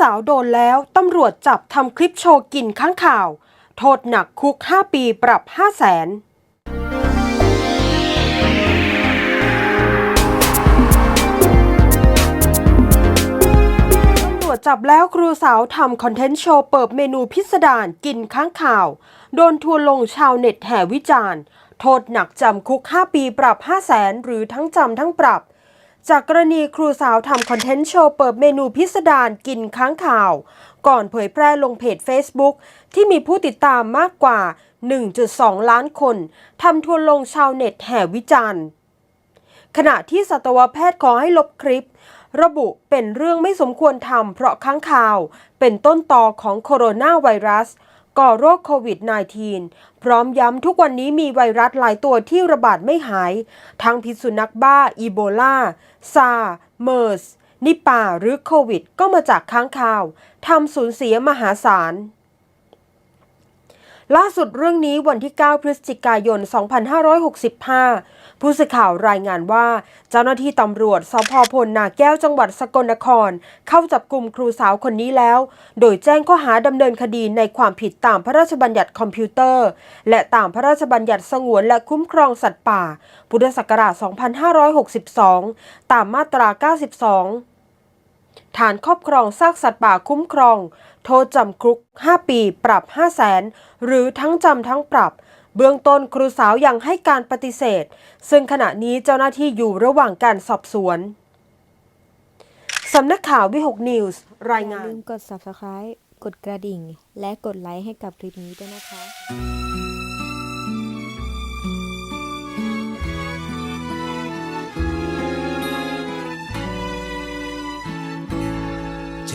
สาวโดนแล้ว ตำรวจจับทำคลิปโชว์กินข้างข่าว โทษหนักคุก 5 ปีปรับ 5 0 0แสนตำรวจจับแล้วครูสาวทำคอนเทนต์โชว์เปิดเมนูพิสดารกินข้างข่าว โดนทัวร์ลงชาวเน็ตแห่วิจารณ์ โทษหนักจำคุก 5 ปีปรับ 5 0 0แสนหรือทั้งจำทั้งปรับ จากกรณีครูสาวทำคอนเทนต์โชว์เปิดเมนูพิสดารกินค้างข่าว ก่อนเผยแพร่ลงเพจ Facebook ที่มีผู้ติดตามมากกว่า 1.2 ล้านคนทำทัวร์ลงชาวเน็ตแห่วิจารณ์ ขณะที่สัตวแพทย์ขอให้ลบคลิป ระบุเป็นเรื่องไม่สมควรทำเพราะค้างข่าว เป็นต้นตอของโคโรนาไวรัส ก่อโรคโควิด -19 พร้อมย้ำทุกวันนี้มีไวรัสหลายตัวที่ระบาดไม่หาย ทั้งพิษสุนัขบ้า อีโบลา ซา เมอร์ส นิปาหรือโควิด ก็มาจากค้างข่าวทำสูญเสียมหาศาล ล่าสุดเรื่องนี้วันที่ 9 พฤศจิกายน 2565 ผู้สื่อข่าวรายงานว่า เจ้าหน้าที่ตำรวจสพพลนาแก้วจังหวัดสกลนคร เข้าจับกลุ่มครูสาวคนนี้แล้ว โดยแจ้งข้อหาดำเนินคดีในความผิดตามพระราชบัญญัติคอมพิวเตอร์ และตามพระราชบัญญัติสงวนและคุ้มครองสัตว์ป่า พุทธศักราช 2562 ตามมาตรา 92 ฐานครอบครองซากสัตว์ป่าคุ้มครอง โทษจำคุก 5 ปีปรับ 5 0 0แสนหรือทั้งจำทั้งปรับ เบื้องต้นครูสาวยังให้การปฏิเสธ ซึ่งขณะนี้เจ้าหน้าที่อยู่ระหว่างการสอบสวนสำนักข่าววิหกนิวส์รายงาน อย่าลืมกด subscribe กดกระดิ่ง และกดไลค์ให้กับคลิปนี้ด้วยนะคะ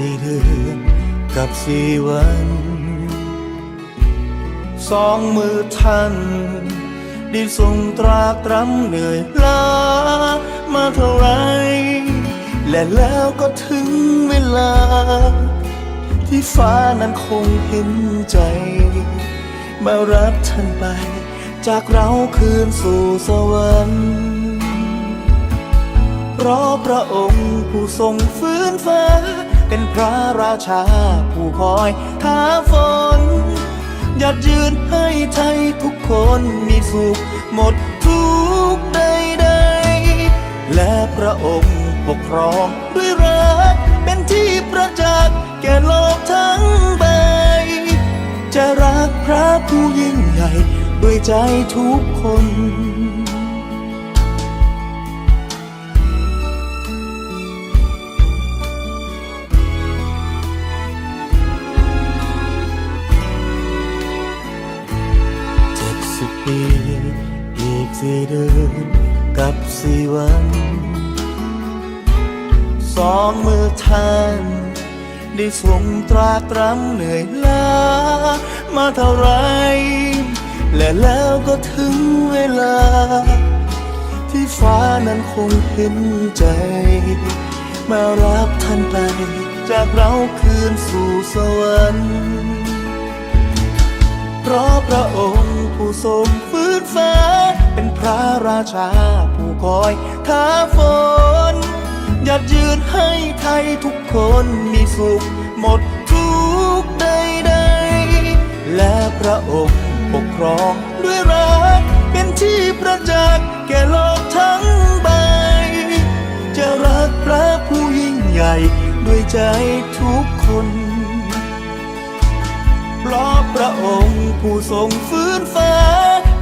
สี่เดือนกับสี่วัน สองมือท่านได้ทรงตรากตรำเหนื่อยล้ามาเท่าไร และแล้วก็ถึงเวลา ที่ฟ้านั้นคงเห็นใจ มารับท่านไป จากเราคืนสู่สวรรค์เพราะพระองค์ผู้ทรงฟื้นฟ้า เป็นพระราชาผู้คอยท้าฝนหยัดยืนให้ไทยทุกคนมีสุขหมดทุกข์ใดและพระองค์ปกครองด้วยรักเป็นที่ประจักษ์แก่โลกทั้งใบ จะรักพระผู้ยิ่งใหญ่ด้วยใจทุกคน สี่เดือนกับสี่วัน สองมือท่านได้ทรงตราตรำเหนื่อยล้ามาเท่าไร และแล้วก็ถึงเวลา ที่ฟ้านั้นคงเห็นใจ มารับท่านไป จากเราคืนสู่สวรรค์เพราะพระองค์ผู้ทรงฟื้นฟ้า ระราชาผู้คอยท้าฝนหยัดยืนให้ไทยทุกคนมีสุขหมดทุกใดๆและพระองค์ปกครองด้วยรัก เป็นที่ประจักษ์แก่โลกทั้งใบ จะรักพระผู้ยิ่งใหญ่ด้วยใจทุกคนเพราะพระองค์ผู้ทรงฟื้นฟ้า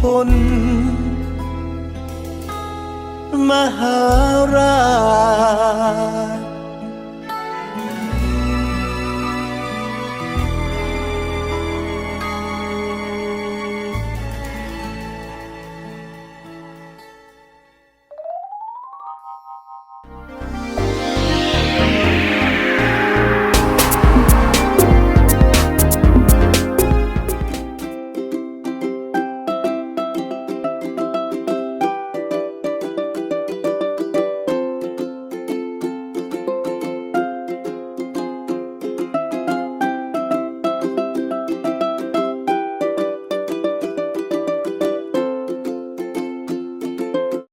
พล มหาราช